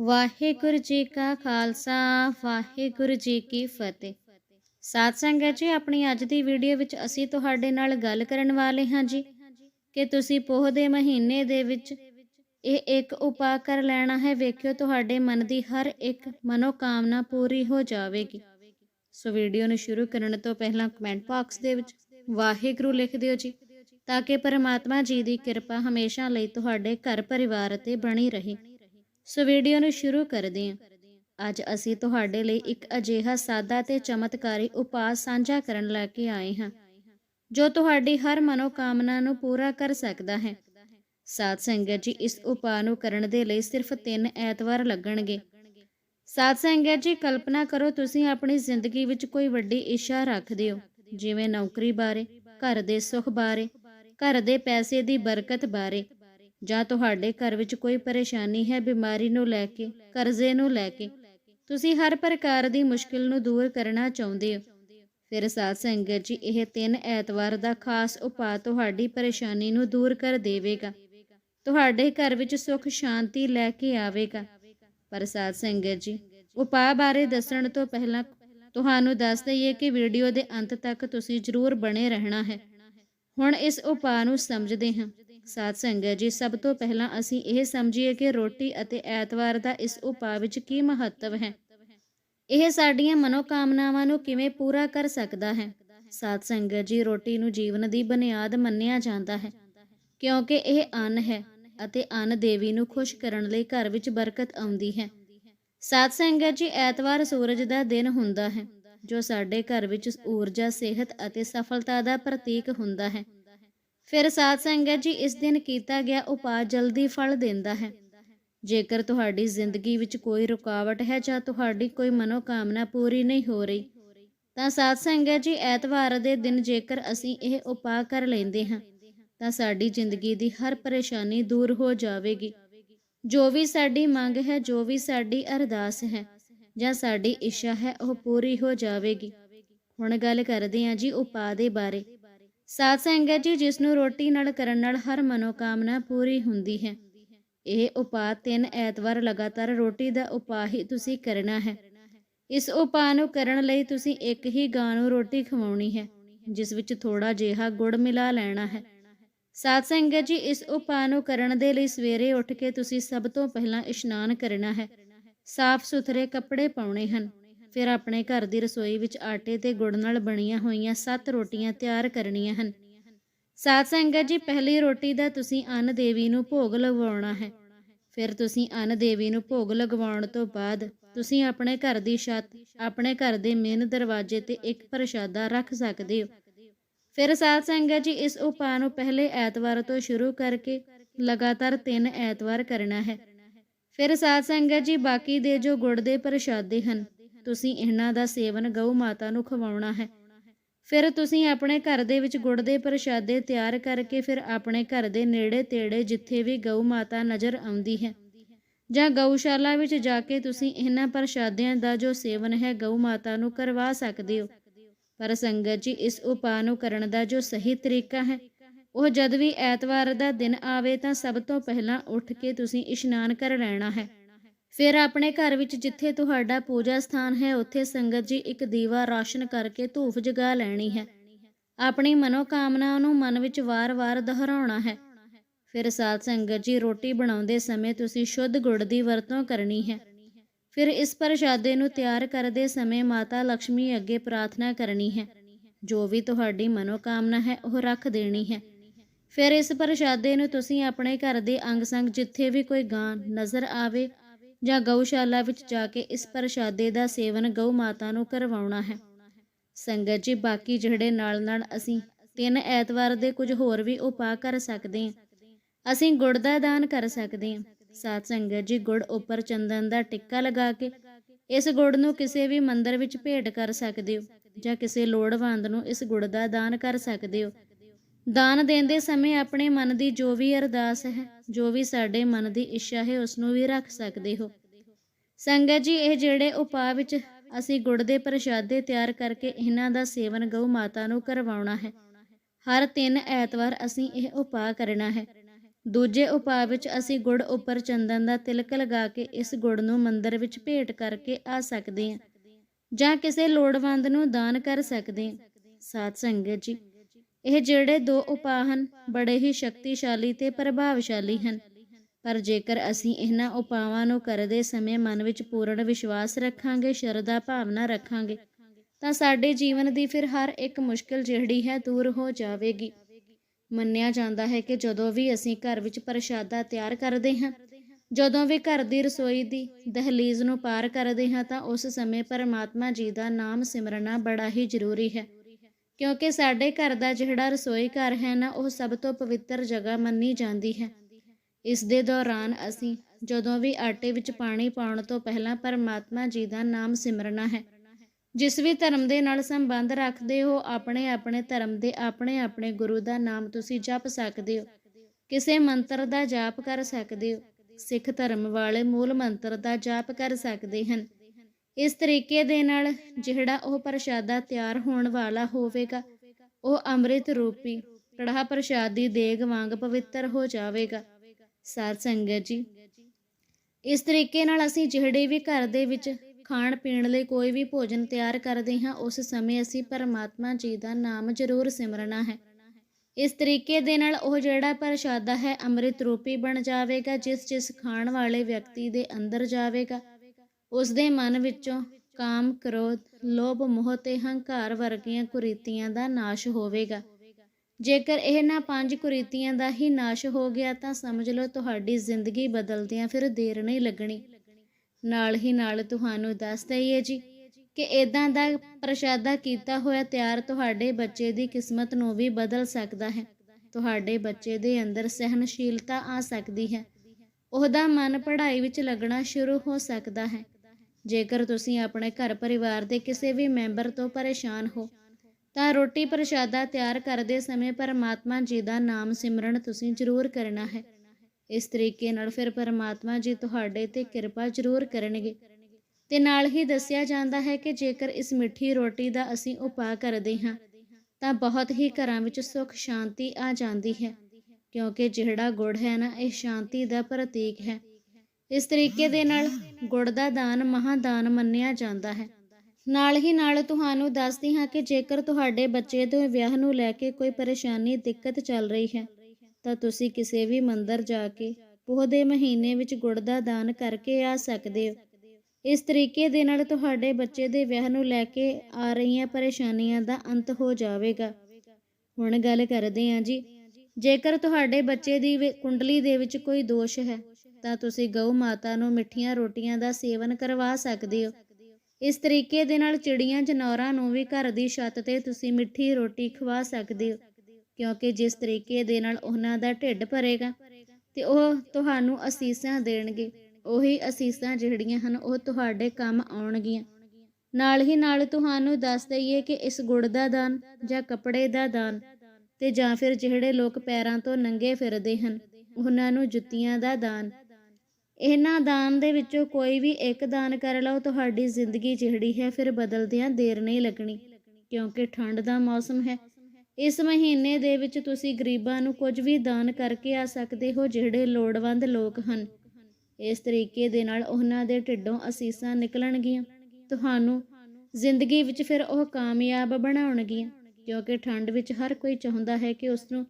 ਵਾਹਿਗੁਰੂ ਜੀ ਕਾ ਖਾਲਸਾ, ਵਾਹਿਗੁਰੂ ਜੀ ਕੀ ਫਤਿਹ। ਸਾਧ ਸੰਗਤ ਜੀ, ਆਪਣੀ ਅੱਜ ਦੀ ਵੀਡੀਓ ਵਿੱਚ ਅਸੀਂ ਤੁਹਾਡੇ ਨਾਲ ਗੱਲ ਕਰਨ ਵਾਲੇ ਹਾਂ ਜੀ ਕਿ ਤੁਸੀਂ ਪੋਹ ਦੇ ਮਹੀਨੇ ਦੇ ਵਿੱਚ ਇਹ ਇੱਕ ਉਪਾਅ ਕਰ ਲੈਣਾ ਹੈ। ਵੇਖਿਓ ਤੁਹਾਡੇ ਮਨ ਦੀ ਹਰ ਇੱਕ ਮਨੋਕਾਮਨਾ ਪੂਰੀ ਹੋ ਜਾਵੇਗੀ। ਸੋ ਵੀਡੀਓ ਨੂੰ ਸ਼ੁਰੂ ਕਰਨ ਤੋਂ ਪਹਿਲਾਂ ਕਮੈਂਟ ਬਾਕਸ ਦੇ ਵਿੱਚ ਵਾਹਿਗੁਰੂ ਲਿਖ ਦਿਓ ਜੀ, ਤਾਂ ਕਿ ਪਰਮਾਤਮਾ ਜੀ ਦੀ ਕਿਰਪਾ ਹਮੇਸ਼ਾ ਲਈ ਤੁਹਾਡੇ ਘਰ ਪਰਿਵਾਰ ਤੇ ਬਣੀ ਰਹੇ। ਸੋ ਵੀਡੀਓ ਨੂੰ ਸ਼ੁਰੂ ਕਰਦੇ ਹਾਂ। ਅੱਜ ਅਸੀਂ ਤੁਹਾਡੇ ਲਈ ਇੱਕ ਅਜਿਹਾ ਸਾਦਾ ਤੇ ਚਮਤਕਾਰੀ ਉਪਾਅ ਸਾਂਝਾ ਕਰਨ ਲੈ ਕੇ ਆਏ ਹਾਂ, ਜੋ ਤੁਹਾਡੀ ਹਰ ਮਨੋਕਾਮਨਾ ਨੂੰ ਪੂਰਾ ਕਰ ਸਕਦਾ ਹੈ। ਸਾਧ ਸੰਗਤ ਜੀ, ਇਸ ਉਪਾਅ ਨੂੰ ਕਰਨ ਦੇ ਲਈ ਸਿਰਫ 3 ਐਤਵਾਰ ਲੱਗਣਗੇ। ਸਾਧ ਸੰਗਤ ਜੀ, ਕਲਪਨਾ ਕਰੋ ਤੁਸੀਂ ਆਪਣੀ ਜ਼ਿੰਦਗੀ ਵਿੱਚ ਕੋਈ ਵੱਡੀ ਇੱਛਾ ਰੱਖਦੇ ਹੋ ਜਿਵੇਂ ਨੌਕਰੀ ਬਾਰੇ, ਘਰ ਦੇ ਸੁੱਖ ਬਾਰੇ, ਘਰ ਦੇ ਪੈਸੇ ਦੀ ਬਰਕਤ ਬਾਰੇ। ਜਾਂ ਤੁਹਾਡੇ ਘਰ ਵਿੱਚ ਕੋਈ ਪਰੇਸ਼ਾਨੀ ਹੈ ਬਿਮਾਰੀ ਨੂੰ ਲੈ ਕੇ, ਕਰਜ਼ੇ ਨੂੰ ਲੈ ਕੇ, ਤੁਸੀਂ ਹਰ ਪ੍ਰਕਾਰ ਦੀ ਮੁਸ਼ਕਿਲ ਨੂੰ ਦੂਰ ਕਰਨਾ ਚਾਹੁੰਦੇ ਹੋ। ਫਿਰ ਸਾਧ ਸੰਗਤ ਜੀ, ਇਹ ਤਿੰਨ ਐਤਵਾਰ ਦਾ ਖਾਸ ਉਪਾਅ ਤੁਹਾਡੀ ਪਰੇਸ਼ਾਨੀ ਨੂੰ ਦੂਰ ਕਰ ਦੇਵੇਗਾ। ਤੁਹਾਡੇ ਘਰ ਵਿੱਚ ਸੁੱਖ ਸ਼ਾਂਤੀ ਲੈ ਕੇ ਆਵੇਗਾ। ਪਰ ਸਾਧ ਸੰਗਤ ਜੀ, ਉਪਾਅ ਬਾਰੇ ਦੱਸਣ ਤੋਂ ਪਹਿਲਾਂ ਤੁਹਾਨੂੰ ਦੱਸ ਦਈਏ ਕਿ ਵੀਡੀਓ ਦੇ ਅੰਤ ਤੱਕ ਤੁਸੀਂ ਜ਼ਰੂਰ ਬਣੇ ਰਹਿਣਾ ਹੈ। ਹੁਣ ਇਸ ਉਪਾਅ ਨੂੰ ਸਮਝਦੇ ਹਾਂ। ਸਾਧ ਸੰਗਤ ਜੀ ਸਭ ਤੋਂ ਪਹਿਲਾਂ ਅਸੀਂ ਇਹ ਸਮਝੀਏ ਕਿ ਰੋਟੀ ਅਤੇ ਐਤਵਾਰ ਦਾ ਇਸ ਉਪਾਅ ਵਿੱਚ ਕੀ ਮਹੱਤਵ ਹੈ? ਇਹ ਸਾਡੀਆਂ ਮਨੋਕਾਮਨਾਵਾਂ ਨੂੰ ਕਿਵੇਂ ਪੂਰਾ ਕਰ ਸਕਦਾ ਹੈ? ਸਾਧ ਸੰਗਤ ਜੀ, ਰੋਟੀ ਨੂੰ ਜੀਵਨ ਦੀ ਬੁਨਿਆਦ ਮੰਨਿਆ ਜਾਂਦਾ ਹੈ। ਕਿਉਂਕਿ ਇਹ ਅੰਨ ਹੈ ਅਤੇ ਅੰਨ ਦੇਵੀ ਨੂੰ ਖੁਸ਼ ਕਰਨ ਲਈ ਘਰ ਵਿੱਚ ਬਰਕਤ ਆਉਂਦੀ ਹੈ। ਸਾਧ ਸੰਗਤ ਜੀ, ਐਤਵਾਰ ਸੂਰਜ ਦਾ ਦਿਨ ਹੁੰਦਾ ਹੈ, ਜੋ ਸਾਡੇ ਘਰ ਵਿੱਚ ਊਰਜਾ, ਸਿਹਤ ਅਤੇ ਸਫਲਤਾ ਦਾ ਪ੍ਰਤੀਕ ਹੁੰਦਾ ਹੈ। ਫਿਰ ਸਾਧ ਸੰਗਤ ਜੀ ਇਸ ਦਿਨ ਕੀਤਾ ਗਿਆ ਉਪਾਅ ਜਲਦੀ ਫਲ ਦਿੰਦਾ ਹੈ। ਜੇਕਰ ਤੁਹਾਡੀ ਜ਼ਿੰਦਗੀ ਵਿੱਚ ਕੋਈ ਰੁਕਾਵਟ ਹੈ ਜਾਂ ਤੁਹਾਡੀ ਕੋਈ ਮਨੋਕਾਮਨਾ ਪੂਰੀ ਨਹੀਂ ਹੋ ਰਹੀ, ਤਾਂ ਸਾਧ ਸੰਗਤ ਜੀ ਐਤਵਾਰ ਦੇ ਦਿਨ ਜੇਕਰ ਅਸੀਂ ਇਹ ਉਪਾਅ ਕਰ ਲੈਂਦੇ ਹਾਂ, ਤਾਂ ਸਾਡੀ ਜ਼ਿੰਦਗੀ ਦੀ ਹਰ ਪਰੇਸ਼ਾਨੀ ਦੂਰ ਹੋ ਜਾਵੇਗੀ। ਜੋ ਵੀ ਸਾਡੀ ਮੰਗ ਹੈ, ਜੋ ਵੀ ਸਾਡੀ ਅਰਦਾਸ ਹੈ ਜਾਂ ਸਾਡੀ ਇੱਛਾ ਹੈ, ਉਹ ਪੂਰੀ ਹੋ ਜਾਵੇਗੀ। ਹੁਣ ਗੱਲ ਕਰਦੇ ਹਾਂ ਜੀ ਉਪਾਅ ਦੇ ਬਾਰੇ। ਸਾਧ ਸੰਗਤ ਜੀ, ਜਿਸ ਨੂੰ ਰੋਟੀ ਨਾਲ ਕਰਨ ਨਾਲ ਹਰ ਮਨੋਕਾਮਨਾ ਪੂਰੀ ਹੁੰਦੀ ਹੈ। ਇਹ ਉਪਾਅ ਤਿੰਨ ਐਤਵਾਰ ਲਗਾਤਾਰ ਰੋਟੀ ਦਾ ਉਪਾਅ ਹੀ ਤੁਸੀਂ ਕਰਨਾ ਹੈ। ਇਸ ਉਪਾਅ ਨੂੰ ਕਰਨ ਲਈ ਤੁਸੀਂ ਇੱਕ ਹੀ ਗਾਂ ਨੂੰ ਰੋਟੀ ਖਵਾਉਣੀ ਹੈ, ਜਿਸ ਵਿੱਚ ਥੋੜਾ ਜਿਹਾ ਗੁੜ ਮਿਲਾ ਲੈਣਾ ਹੈ। ਸਾਧ ਸੰਗਤ ਜੀ, ਇਸ ਉਪਾਅ ਨੂੰ ਕਰਨ ਦੇ ਲਈ ਸਵੇਰੇ ਉੱਠ ਕੇ ਤੁਸੀਂ ਸਭ ਤੋਂ ਪਹਿਲਾਂ ਇਸ਼ਨਾਨ ਕਰਨਾ ਹੈ। ਸਾਫ਼ ਸੁਥਰੇ ਕੱਪੜੇ ਪਾਉਣੇ ਹਨ। ਫਿਰ ਆਪਣੇ ਘਰ ਦੀ ਰਸੋਈ ਵਿੱਚ ਆਟੇ ਤੇ ਗੁੜ ਨਾਲ ਬਣੀਆਂ ਹੋਈਆਂ ਸੱਤ ਰੋਟੀਆਂ ਤਿਆਰ ਕਰਨੀਆਂ ਹਨ। ਸਾਧ ਸੰਗਤ ਜੀ, ਪਹਿਲੀ ਰੋਟੀ ਦਾ ਤੁਸੀਂ ਅੰਨ ਦੇਵੀ ਨੂੰ ਭੋਗ ਲਗਵਾਉਣਾ ਹੈ। ਫਿਰ ਤੁਸੀਂ ਅੰਨ ਦੇਵੀ ਨੂੰ ਭੋਗ ਲਗਵਾਉਣ ਤੋਂ ਬਾਅਦ ਤੁਸੀਂ ਆਪਣੇ ਘਰ ਦੀ ਛੱਤ, ਆਪਣੇ ਘਰ ਦੇ ਮੇਨ ਦਰਵਾਜ਼ੇ ਤੇ ਇੱਕ ਪ੍ਰਸ਼ਾਦਾ ਰੱਖ ਸਕਦੇ ਹੋ। ਫਿਰ ਸਾਧ ਸੰਗਤ ਜੀ, ਇਸ ਉਪਾਅ ਨੂੰ ਪਹਿਲੇ ਐਤਵਾਰ ਤੋਂ ਸ਼ੁਰੂ ਕਰਕੇ ਲਗਾਤਾਰ 3 ਐਤਵਾਰ ਕਰਨਾ ਹੈ। ਫਿਰ ਸਾਧ ਸੰਗਤ ਜੀ, ਬਾਕੀ ਦੇ ਜੋ ਗੁੜ ਦੇ ਪ੍ਰਸ਼ਾਦੇ ਹਨ ਤੁਸੀਂ ਇਹਨਾਂ ਦਾ ਸੇਵਨ ਗਊ ਮਾਤਾ ਨੂੰ ਖਵਾਉਣਾ ਹੈ। ਫਿਰ ਤੁਸੀਂ ਆਪਣੇ ਘਰ ਦੇ ਵਿੱਚ ਗੁੜ ਦੇ ਪ੍ਰਸ਼ਾਦੇ ਤਿਆਰ ਕਰਕੇ ਫਿਰ ਆਪਣੇ ਘਰ ਦੇ ਨੇੜੇ ਤੇੜੇ ਜਿੱਥੇ ਵੀ ਗਊ ਮਾਤਾ ਨਜ਼ਰ ਆਉਂਦੀ ਹੈ ਜਾਂ ਗਊਸ਼ਾਲਾ ਵਿੱਚ ਜਾ ਕੇ ਤੁਸੀਂ ਇਹਨਾਂ ਪ੍ਰਸ਼ਾਦਿਆਂ ਦਾ ਜੋ ਸੇਵਨ ਹੈ ਗਊ ਮਾਤਾ ਨੂੰ ਕਰਵਾ ਸਕਦੇ ਹੋ। ਪਰ ਸੰਗਤ ਜੀ, ਇਸ ਉਪਾਅ ਨੂੰ ਕਰਨ ਦਾ ਜੋ ਸਹੀ ਤਰੀਕਾ ਹੈ, ਉਹ ਜਦ ਵੀ ਐਤਵਾਰ ਦਾ ਦਿਨ ਆਵੇ ਤਾਂ ਸਭ ਤੋਂ ਪਹਿਲਾਂ ਉੱਠ ਕੇ ਤੁਸੀਂ ਇਸ਼ਨਾਨ ਕਰ ਲੈਣਾ ਹੈ। ਫਿਰ ਆਪਣੇ ਘਰ ਵਿੱਚ ਜਿੱਥੇ ਤੁਹਾਡਾ ਪੂਜਾ ਸਥਾਨ ਹੈ, ਉੱਥੇ ਸੰਗਤ ਜੀ ਇੱਕ ਦੀਵਾ ਰਾਸ਼ਨ ਕਰਕੇ ਧੂਫ ਜਗਾ ਲੈਣੀ ਹੈ। ਆਪਣੀ ਮਨੋਕਾਮਨਾ ਨੂੰ ਮਨ ਵਿੱਚ ਵਾਰ-ਵਾਰ ਦੁਹਰਾਉਣਾ ਹੈ। ਫਿਰ ਸਾਧ ਸੰਗਤ ਜੀ, ਰੋਟੀ ਬਣਾਉਂਦੇ ਸਮੇਂ ਤੁਸੀਂ ਸ਼ੁੱਧ ਗੁੜ ਦੀ ਵਰਤੋਂ ਕਰਨੀ ਹੈ। ਫਿਰ ਇਸ ਪ੍ਰਸ਼ਾਦੇ ਨੂੰ ਤਿਆਰ ਕਰਦੇ ਸਮੇਂ ਮਾਤਾ ਲక్ష్ਮੀ ਅੱਗੇ ਪ੍ਰਾਰਥਨਾ ਕਰਨੀ ਹੈ। ਜੋ ਵੀ ਤੁਹਾਡੀ ਮਨੋਕਾਮਨਾ ਹੈ, ਉਹ ਰੱਖ ਦੇਣੀ ਹੈ। ਫਿਰ ਇਸ ਪ੍ਰਸ਼ਾਦੇ ਨੂੰ ਤੁਸੀਂ ਆਪਣੇ ਘਰ ਦੇ ਅੰਗ ਸੰਗ ਜਿੱਥੇ ਵੀ ਕੋਈ ਗਾਂ ਨਜ਼ਰ ਆਵੇ ਜਾਂ ਗਊਸ਼ਾਲਾ ਵਿੱਚ ਜਾ ਕੇ ਇਸ ਪ੍ਰਸ਼ਾਦੇ ਦਾ ਸੇਵਨ ਗਊ ਮਾਤਾ ਨੂੰ ਕਰਵਾਉਣਾ ਹੈ। ਸੰਗਤ ਜੀ, ਬਾਕੀ ਜਿਹੜੇ ਨਾਲ ਨਾਲ ਅਸੀਂ ਤਿੰਨ ਐਤਵਾਰ ਦੇ ਕੁਝ ਹੋਰ ਵੀ ਉਪਾਅ ਕਰ ਸਕਦੇ ਹਾਂ। ਅਸੀਂ ਗੁੜ ਦਾ ਦਾਨ ਕਰ ਸਕਦੇ ਹਾਂ। ਸਾਧ ਸੰਗਤ ਜੀ, ਗੁੜ ਉੱਪਰ ਚੰਦਨ ਦਾ ਟਿੱਕਾ ਲਗਾ ਕੇ ਇਸ ਗੁੜ ਨੂੰ ਕਿਸੇ ਵੀ ਮੰਦਰ ਵਿੱਚ ਭੇਟ ਕਰ ਸਕਦੇ ਹੋ ਜਾਂ ਕਿਸੇ ਲੋੜਵੰਦ ਨੂੰ ਇਸ ਗੁੜ ਦਾ ਦਾਨ ਕਰ ਸਕਦੇ ਹੋ। ਦਾਨ ਦੇਂਦੇ ਸਮੇਂ ਆਪਣੇ ਮਨ ਦੀ ਜੋ ਵੀ ਅਰਦਾਸ ਹੈ, ਜੋ ਵੀ ਸਾਡੇ ਮਨ ਦੀ ਇੱਛਾ ਹੈ ਉਸ ਨੂੰ ਵੀ ਰੱਖ ਸਕਦੇ ਹੋ। ਸੰਗਤ ਜੀ, ਇਹ ਜਿਹੜੇ ਉਪਾਅ ਵਿੱਚ ਅਸੀਂ ਗੁੜ ਦੇ ਪ੍ਰਸ਼ਾਦੇ ਤਿਆਰ ਕਰਕੇ ਇਹਨਾਂ ਦਾ ਸੇਵਨ ਗਊ ਮਾਤਾ ਨੂੰ ਕਰਵਾਉਣਾ ਹੈ, ਹਰ ਤਿੰਨ ਐਤਵਾਰ ਅਸੀਂ ਇਹ ਉਪਾਅ ਕਰਨਾ ਹੈ। ਦੂਜੇ ਉਪਾਅ ਵਿੱਚ ਅਸੀਂ ਗੁੜ ਉੱਪਰ ਚੰਦਨ ਦਾ ਤਿਲਕ ਲਗਾ ਕੇ ਇਸ ਗੁੜ ਨੂੰ ਮੰਦਰ ਵਿੱਚ ਭੇਟ ਕਰਕੇ ਆ ਸਕਦੇ ਹਾਂ ਜਾਂ ਕਿਸੇ ਲੋੜਵੰਦ ਨੂੰ ਦਾਨ ਕਰ ਸਕਦੇ ਹਾਂ। ਸਾਧ ਸੰਗਤ ਜੀ। ਇਹ ਜਿਹੜੇ ਦੋ ਉਪਾਅ ਹਨ, ਬੜੇ ਹੀ ਸ਼ਕਤੀਸ਼ਾਲੀ ਤੇ ਪ੍ਰਭਾਵਸ਼ਾਲੀ ਹਨ। ਪਰ ਜੇਕਰ ਅਸੀਂ ਇਹਨਾਂ ਉਪਾਵਾਂ ਨੂੰ ਕਰਦੇ ਸਮੇਂ ਮਨ ਵਿੱਚ ਪੂਰਨ ਵਿਸ਼ਵਾਸ ਰੱਖਾਂਗੇ, ਸ਼ਰਧਾ ਭਾਵਨਾ ਰੱਖਾਂਗੇ, ਤਾਂ ਸਾਡੇ ਜੀਵਨ ਦੀ ਫਿਰ ਹਰ ਇੱਕ ਮੁਸ਼ਕਲ ਜਿਹੜੀ ਹੈ ਦੂਰ ਹੋ ਜਾਵੇਗੀ। ਮੰਨਿਆ ਜਾਂਦਾ ਹੈ ਕਿ ਜਦੋਂ ਵੀ ਅਸੀਂ ਘਰ ਵਿੱਚ ਪ੍ਰਸ਼ਾਦਾ ਤਿਆਰ ਕਰਦੇ ਹਾਂ, ਜਦੋਂ ਵੀ ਘਰ ਦੀ ਰਸੋਈ ਦੀ ਦਹਲੀਜ਼ ਨੂੰ ਪਾਰ ਕਰਦੇ ਹਾਂ, ਤਾਂ ਉਸ ਸਮੇਂ ਪਰਮਾਤਮਾ ਜੀ ਦਾ ਨਾਮ ਸਿਮਰਨਾ ਬੜਾ ਹੀ ਜ਼ਰੂਰੀ ਹੈ। ਕਿਉਂਕਿ ਸਾਡੇ ਘਰ ਦਾ ਜਿਹੜਾ ਰਸੋਈ ਘਰ ਹੈ ਨਾ, ਉਹ ਸਭ ਤੋਂ ਪਵਿੱਤਰ ਜਗ੍ਹਾ ਮੰਨੀ ਜਾਂਦੀ ਹੈ। ਇਸ ਦੇ ਦੌਰਾਨ ਅਸੀਂ ਜਦੋਂ ਵੀ ਆਟੇ ਵਿੱਚ ਪਾਣੀ ਪਾਉਣ ਤੋਂ ਪਹਿਲਾਂ ਪਰਮਾਤਮਾ ਜੀ ਦਾ ਨਾਮ ਸਿਮਰਨਾ ਹੈ। ਜਿਸ ਵੀ ਧਰਮ ਦੇ ਨਾਲ ਸੰਬੰਧ ਰੱਖਦੇ ਹੋ, ਆਪਣੇ ਆਪਣੇ ਧਰਮ ਦੇ ਆਪਣੇ ਆਪਣੇ ਗੁਰੂ ਦਾ ਨਾਮ ਤੁਸੀਂ ਜਪ ਸਕਦੇ ਹੋ। ਕਿਸੇ ਮੰਤਰ ਦਾ ਜਾਪ ਕਰ ਸਕਦੇ ਹੋ। ਸਿੱਖ ਧਰਮ ਵਾਲੇ ਮੂਲ ਮੰਤਰ ਦਾ ਜਾਪ ਕਰ ਸਕਦੇ ਹਨ। ਇਸ ਤਰੀਕੇ ਦੇ ਨਾਲ ਜਿਹੜਾ ਉਹ ਪ੍ਰਸ਼ਾਦਾ ਤਿਆਰ ਹੋਣ ਵਾਲਾ ਹੋਵੇਗਾ, ਉਹ ਅੰਮ੍ਰਿਤ ਰੂਪੀ ਕੜਾਹ ਪ੍ਰਸ਼ਾਦ ਦੀ ਦੇਗ ਵਾਂਗ ਪਵਿੱਤਰ ਹੋ ਜਾਵੇਗਾ। ਸਾਧ ਸੰਗਤ ਜੀ, ਇਸ ਤਰੀਕੇ ਨਾਲ ਅਸੀਂ ਜਿਹੜੇ ਵੀ ਘਰ ਦੇ ਵਿੱਚ ਖਾਣ ਪੀਣ ਲਈ ਕੋਈ ਵੀ ਭੋਜਨ ਤਿਆਰ ਕਰਦੇ ਹਾਂ, ਉਸ ਸਮੇਂ ਅਸੀਂ ਪਰਮਾਤਮਾ ਜੀ ਦਾ ਨਾਮ ਜ਼ਰੂਰ ਸਿਮਰਨਾ ਹੈ। ਇਸ ਤਰੀਕੇ ਦੇ ਨਾਲ ਉਹ ਜਿਹੜਾ ਪ੍ਰਸ਼ਾਦਾ ਹੈ, ਅੰਮ੍ਰਿਤ ਰੂਪੀ ਬਣ ਜਾਵੇਗਾ ਜਿਸ ਜਿਸ ਖਾਣ ਵਾਲੇ ਵਿਅਕਤੀ ਦੇ ਅੰਦਰ ਜਾਵੇਗਾ ਉਸ ਦੇ ਮਨ ਵਿੱਚੋਂ ਕਾਮ, ਕ੍ਰੋਧ, ਲੋਭ, ਮੋਹ ਤੇ ਹੰਕਾਰ ਵਰਗੀਆਂ ਕੁਰੀਤੀਆਂ ਦਾ ਨਾਸ਼ ਹੋਵੇਗਾ। ਜੇਕਰ ਇਹਨਾਂ ਪੰਜ ਕੁਰੀਤੀਆਂ ਦਾ ਹੀ ਨਾਸ਼ ਹੋ ਗਿਆ ਤਾਂ ਸਮਝ ਲਓ ਤੁਹਾਡੀ ਜ਼ਿੰਦਗੀ ਬਦਲਦਿਆਂ ਫਿਰ ਦੇਰ ਨਹੀਂ ਲੱਗਣੀ। ਨਾਲ ਹੀ ਨਾਲ ਤੁਹਾਨੂੰ ਦੱਸ ਦਈਏ ਜੀ ਕਿ ਇਦਾਂ ਦਾ ਪ੍ਰਸ਼ਾਦਾ ਕੀਤਾ ਹੋਇਆ ਤਿਆਰ ਤੁਹਾਡੇ ਬੱਚੇ ਦੀ ਕਿਸਮਤ ਨੂੰ ਵੀ ਬਦਲ ਸਕਦਾ ਹੈ। ਤੁਹਾਡੇ ਬੱਚੇ ਦੇ ਅੰਦਰ ਸਹਿਨਸ਼ੀਲਤਾ ਆ ਸਕਦੀ ਹੈ। ਉਹਦਾ ਮਨ ਪੜ੍ਹਾਈ ਵਿੱਚ ਲੱਗਣਾ ਸ਼ੁਰੂ ਹੋ ਸਕਦਾ ਹੈ। ਜੇਕਰ ਤੁਸੀਂ ਆਪਣੇ ਘਰ ਪਰਿਵਾਰ ਦੇ ਕਿਸੇ ਵੀ ਮੈਂਬਰ ਤੋਂ ਪਰੇਸ਼ਾਨ ਹੋ, ਤਾਂ ਰੋਟੀ ਪ੍ਰਸ਼ਾਦਾ ਤਿਆਰ ਕਰਦੇ ਸਮੇਂ ਪਰਮਾਤਮਾ ਜੀ ਦਾ ਨਾਮ ਸਿਮਰਨ ਤੁਸੀਂ ਜ਼ਰੂਰ ਕਰਨਾ ਹੈ। ਇਸ ਤਰੀਕੇ ਨਾਲ ਫਿਰ ਪਰਮਾਤਮਾ ਜੀ ਤੁਹਾਡੇ ਤੇ ਕਿਰਪਾ ਜ਼ਰੂਰ ਕਰਨਗੇ। ਤੇ ਨਾਲ ਹੀ ਦੱਸਿਆ ਜਾਂਦਾ ਹੈ ਕਿ ਜੇਕਰ ਇਸ ਮਿੱਠੀ ਰੋਟੀ ਦਾ ਅਸੀਂ ਉਪਾਅ ਕਰਦੇ ਹਾਂ, ਤਾਂ ਬਹੁਤ ਹੀ ਘਰਾਂ ਵਿੱਚ ਸੁੱਖ ਸ਼ਾਂਤੀ ਆ ਜਾਂਦੀ ਹੈ, ਕਿਉਂਕਿ ਜਿਹੜਾ ਗੁੜ ਹੈ ਨਾ, ਇਹ ਸ਼ਾਂਤੀ ਦਾ ਪ੍ਰਤੀਕ ਹੈ। ਇਸ ਤਰੀਕੇ ਦੇ ਨਾਲ ਗੁੜ ਦਾ ਦਾਨ ਮਹਾਦਾਨ ਮੰਨਿਆ ਜਾਂਦਾ ਹੈ। ਨਾਲ ਹੀ ਨਾਲ ਤੁਹਾਨੂੰ ਦੱਸਦੀ ਹਾਂ ਕਿ ਜੇਕਰ ਤੁਹਾਡੇ ਬੱਚੇ ਦੇ ਵਿਆਹ ਨੂੰ ਲੈ ਕੇ ਕੋਈ ਪਰੇਸ਼ਾਨੀ, ਦਿੱਕਤ ਚੱਲ ਰਹੀ ਹੈ, ਤਾਂ ਤੁਸੀਂ ਕਿਸੇ ਵੀ ਮੰਦਰ ਜਾ ਕੇ ਪੋਹ ਦੇ ਮਹੀਨੇ ਵਿੱਚ ਗੁੜ ਦਾ ਦਾਨ ਕਰਕੇ ਆ ਸਕਦੇ ਹੋ। ਇਸ ਤਰੀਕੇ ਦੇ ਨਾਲ ਤੁਹਾਡੇ ਬੱਚੇ ਦੇ ਵਿਆਹ ਨੂੰ ਲੈ ਕੇ ਆ ਰਹੀਆਂ ਪਰੇਸ਼ਾਨੀਆਂ ਦਾ ਅੰਤ ਹੋ ਜਾਵੇਗਾ। ਹੁਣ ਗੱਲ ਕਰਦੇ ਹਾਂ ਜੀ। ਜੇਕਰ ਤੁਹਾਡੇ ਬੱਚੇ ਦੀ ਕੁੰਡਲੀ ਦੇ ਵਿੱਚ ਕੋਈ ਦੋਸ਼ ਹੈ ਤਾਂ ਤੁਸੀਂ ਗਊ ਮਾਤਾ ਨੂੰ ਮਿੱਠੀਆਂ ਰੋਟੀਆਂ ਦਾ ਸੇਵਨ ਕਰਵਾ ਸਕਦੇ ਹੋ। ਇਸ ਤਰੀਕੇ ਦੇ ਨਾਲ ਚਿੜੀਆਂ ਜਨੌਰਾਂ ਨੂੰ ਵੀ ਘਰ ਦੀ ਛੱਤ ਤੇ ਤੁਸੀਂ ਮਿੱਠੀ ਰੋਟੀ ਖਵਾ ਸਕਦੇ ਹੋ, ਕਿਉਂਕਿ ਜਿਸ ਤਰੀਕੇ ਦੇ ਨਾਲ ਉਹਨਾਂ ਦਾ ਢਿੱਡ ਭਰੇਗਾ ਤੇ ਉਹ ਤੁਹਾਨੂੰ ਅਸੀਸਾਂ ਦੇਣਗੇ। ਉਹੀ ਅਸੀਸਾਂ ਜਿਹੜੀਆਂ ਹਨ, ਉਹ ਤੁਹਾਡੇ ਕੰਮ ਆਉਣਗੀਆਂ। ਨਾਲ ਹੀ ਨਾਲ ਤੁਹਾਨੂੰ ਦੱਸ ਦਈਏ ਕਿ ਇਸ ਗੁੜ ਦਾ ਦਾਨ ਜਾਂ ਕੱਪੜੇ ਦਾ ਦਾਨ ਤੇ ਜਾਂ ਫਿਰ ਜਿਹੜੇ ਲੋਕ ਪੈਰਾਂ ਤੋਂ ਨੰਗੇ ਫਿਰਦੇ ਹਨ, ਉਹਨਾਂ ਨੂੰ ਜੁੱਤੀਆਂ ਦਾ ਦਾਨ ਇਹਨਾਂ ਦਾਨ ਦੇ ਵਿੱਚੋਂ ਕੋਈ ਵੀ ਇੱਕ ਦਾਨ ਕਰ ਲਓ, ਤੁਹਾਡੀ ਜ਼ਿੰਦਗੀ ਜਿਹੜੀ ਹੈ ਫਿਰ ਬਦਲਦਿਆਂ ਦੇਰ ਨਹੀਂ ਲੱਗਣੀ, ਕਿਉਂਕਿ ਠੰਡ ਦਾ ਮੌਸਮ ਹੈ। ਇਸ ਮਹੀਨੇ ਦੇ ਵਿੱਚ ਤੁਸੀਂ ਗਰੀਬਾਂ ਨੂੰ ਕੁਝ ਵੀ ਦਾਨ ਕਰਕੇ ਆ ਸਕਦੇ ਹੋ, ਜਿਹੜੇ ਲੋੜਵੰਦ ਲੋਕ ਹਨ। ਇਸ ਤਰੀਕੇ ਦੇ ਨਾਲ ਉਹਨਾਂ ਦੇ ਢਿੱਡੋਂ ਅਸੀਸਾਂ ਨਿਕਲਣਗੀਆਂ। ਤੁਹਾਨੂੰ ਜ਼ਿੰਦਗੀ ਵਿੱਚ ਫਿਰ ਉਹ ਕਾਮਯਾਬ ਬਣਾਉਣਗੀਆਂ, ਕਿਉਂਕਿ ਠੰਡ ਵਿੱਚ ਹਰ ਕੋਈ ਚਾਹੁੰਦਾ ਹੈ ਕਿ ਉਸ ਨੂੰ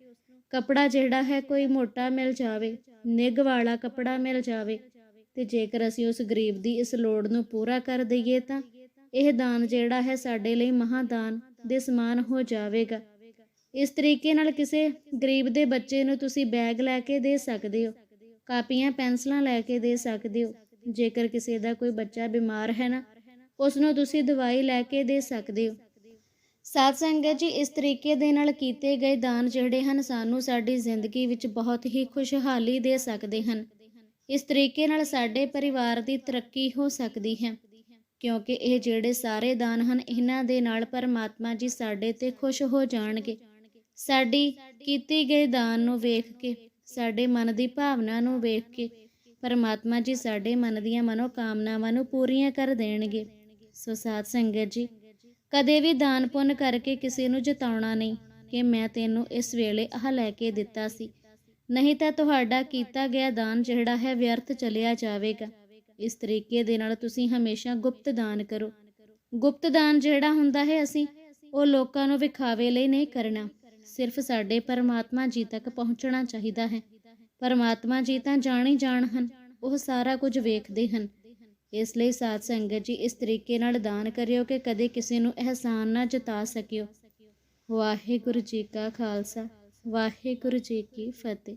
ਕਪੜਾ ਜਿਹੜਾ ਹੈ ਕੋਈ ਮੋਟਾ ਮਿਲ ਜਾਵੇ। ਨਿੱਘ ਵਾਲਾ ਕਪੜਾ ਮਿਲ ਜਾਵੇ ਤੇ ਜੇਕਰ ਅਸੀਂ ਉਸ ਗਰੀਬ ਦੀ ਇਸ ਲੋੜ ਨੂੰ ਪੂਰਾ ਕਰ ਦਈਏ ਤਾਂ ਇਹ ਦਾਨ ਜਿਹੜਾ ਹੈ ਸਾਡੇ ਲਈ ਮਹਾਦਾਨ ਦੇ ਸਮਾਨ ਹੋ ਜਾਵੇਗਾ। ਇਸ ਤਰੀਕੇ ਨਾਲ ਕਿਸੇ ਗਰੀਬ ਦੇ ਬੱਚੇ ਨੂੰ ਤੁਸੀਂ ਬੈਗ ਲੈ ਕੇ ਦੇ ਸਕਦੇ ਹੋ, ਕਾਪੀਆਂ, ਪੈਨਸਲਾਂ ਲੈ ਕੇ ਦੇ ਸਕਦੇ ਹੋ। ਜੇਕਰ ਕਿਸੇ ਦਾ ਕੋਈ ਬੱਚਾ ਬਿਮਾਰ ਹੈ ਨਾ, ਉਸ ਨੂੰ ਤੁਸੀਂ ਦਵਾਈ ਲੈ ਕੇ ਦੇ ਸਕਦੇ ਹੋ। ਸਾਧ ਸੰਗਤ ਜੀ, ਇਸ ਤਰੀਕੇ ਦੇ ਨਾਲ ਕੀਤੇ ਗਏ ਦਾਨ ਜਿਹੜੇ ਹਨ, ਸਾਨੂੰ ਸਾਡੀ ਜ਼ਿੰਦਗੀ ਵਿੱਚ ਬਹੁਤ ਹੀ ਖੁਸ਼ਹਾਲੀ ਦੇ ਸਕਦੇ ਹਨ। ਇਸ ਤਰੀਕੇ ਨਾਲ ਸਾਡੇ ਪਰਿਵਾਰ ਦੀ ਤਰੱਕੀ ਹੋ ਸਕਦੀ ਹੈ, ਕਿਉਂਕਿ ਇਹ ਜਿਹੜੇ ਸਾਰੇ ਦਾਨ ਹਨ, ਇਹਨਾਂ ਦੇ ਨਾਲ ਪਰਮਾਤਮਾ ਜੀ ਸਾਡੇ ਤੇ ਖੁਸ਼ ਹੋ ਜਾਣਗੇ। ਸਾਡੀ ਕੀਤੀ ਗਈ ਦਾਨ ਨੂੰ ਵੇਖ ਕੇ, ਸਾਡੇ ਮਨ ਦੀ ਭਾਵਨਾ ਨੂੰ ਵੇਖ ਕੇ, ਪਰਮਾਤਮਾ ਜੀ ਸਾਡੇ ਮਨ ਦੀਆਂ ਮਨੋਕਾਮਨਾਵਾਂ ਨੂੰ ਪੂਰੀਆਂ ਕਰ ਦੇਣਗੇ। ਸੋ ਸਾਧ ਸੰਗਤ ਜੀ ਕਦੇ ਵੀ ਦਾਨ ਪੁੰਨ ਕਰਕੇ ਕਿਸੇ ਨੂੰ ਜਤਾਉਣਾ ਨਹੀਂ ਕਿ ਮੈਂ ਤੈਨੂੰ ਇਸ ਵੇਲੇ ਆਹ ਲੈ ਕੇ ਦਿੱਤਾ ਸੀ। ਨਹੀਂ ਤਾਂ ਤੁਹਾਡਾ ਕੀਤਾ ਗਿਆ ਦਾਨ ਜਿਹੜਾ ਹੈ ਵਿਅਰਥ ਚਲਿਆ ਜਾਵੇਗਾ। ਇਸ ਤਰੀਕੇ ਦੇ ਨਾਲ ਤੁਸੀਂ ਹਮੇਸ਼ਾ ਗੁਪਤ ਦਾਨ ਕਰੋ। ਗੁਪਤ ਦਾਨ ਜਿਹੜਾ ਹੁੰਦਾ ਹੈ ਅਸੀਂ, ਉਹ ਲੋਕਾਂ ਨੂੰ ਵਿਖਾਵੇ ਲਈ ਨਹੀਂ ਕਰਨਾ। ਸਿਰਫ ਸਾਡੇ ਪਰਮਾਤਮਾ ਜੀ ਤੱਕ ਪਹੁੰਚਣਾ ਚਾਹੀਦਾ ਹੈ। ਪਰਮਾਤਮਾ ਜੀ ਤਾਂ ਜਾਣ ਹੀ ਜਾਣ ਹਨ, ਉਹ ਸਾਰਾ ਕੁਝ ਵੇਖਦੇ ਹਨ। ਇਸ ਲਈ ਸਾਧ ਸੰਗਤ ਜੀ, ਇਸ ਤਰੀਕੇ ਨਾਲ ਦਾਨ ਕਰਿਓ ਕਿ ਕਦੇ ਕਿਸੇ ਨੂੰ ਅਹਿਸਾਨ ਨਾ ਜਤਾ ਸਕਿਓ। ਵਾਹਿਗੁਰੂ ਜੀ ਕਾ ਖਾਲਸਾ, ਵਾਹਿਗੁਰੂ ਜੀ ਕੀ ਫਤਿਹ।